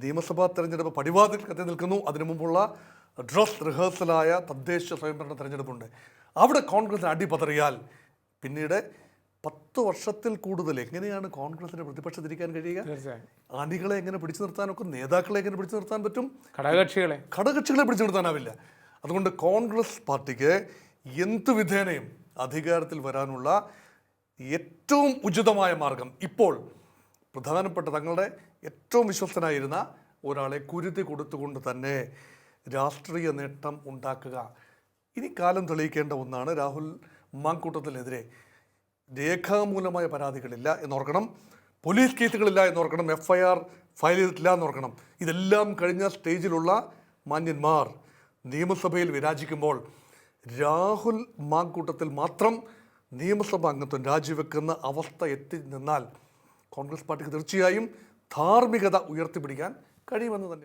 നിയമസഭാ തെരഞ്ഞെടുപ്പ് പടിവാതിൽ കത്തി നിൽക്കുന്നു. അതിനു മുമ്പുള്ള ഡ്രസ് റിഹേഴ്സലായ തദ്ദേശ സ്വയംഭരണ തെരഞ്ഞെടുപ്പുണ്ട്. അവിടെ കോൺഗ്രസിന് അടിപതറിയാൽ പിന്നീട് പത്ത് വർഷത്തിൽ കൂടുതൽ എങ്ങനെയാണ് കോൺഗ്രസിന് പ്രതിപക്ഷത്തിരിക്കാൻ കഴിയുക? അണികളെ എങ്ങനെ പിടിച്ചു നിർത്താനൊക്കെ നേതാക്കളെ എങ്ങനെ പിടിച്ചു നിർത്താൻ പറ്റും? ഘടകകക്ഷികളെ. ഘടകകക്ഷികളെ പിടിച്ചു നിർത്താനാവില്ല. അതുകൊണ്ട് കോൺഗ്രസ് പാർട്ടിക്ക് എന്ത് വിധേനയും അധികാരത്തിൽ വരാനുള്ള ഏറ്റവും ഉചിതമായ മാർഗം ഇപ്പോൾ പ്രധാനപ്പെട്ട തങ്ങളുടെ ഏറ്റവും വിശ്വസ്തനായിരുന്ന ഒരാളെ കുരുതി കൊടുത്തുകൊണ്ട് തന്നെ രാഷ്ട്രീയ നേട്ടം ഉണ്ടാക്കുക. ഇനി കാലം തെളിയിക്കേണ്ട ഒന്നാണ് രാഹുൽ മാങ്കൂട്ടത്തിനെതിരെ രേഖാമൂലമായ പരാതികളില്ല എന്നോർക്കണം. പോലീസ് കേസുകളില്ല എന്നോർക്കണം. എഫ് ഐ ആർ ഫയൽ ചെയ്തിട്ടില്ല എന്നോർക്കണം. ഇതെല്ലാം കഴിഞ്ഞ സ്റ്റേജിലുള്ള മാന്യന്മാർ നിയമസഭയിൽ വിരാജിക്കുമ്പോൾ രാഹുൽ മാങ്കൂട്ടത്തിൽ മാത്രം നിയമസഭാ അംഗത്വം രാജിവെക്കുന്ന അവസ്ഥ എത്തി നിന്നാൽ കോൺഗ്രസ് പാർട്ടിക്ക് തീർച്ചയായും ധാർമ്മികത ഉയർത്തിപ്പിടിക്കാൻ കഴിയുമെന്ന് തന്നെ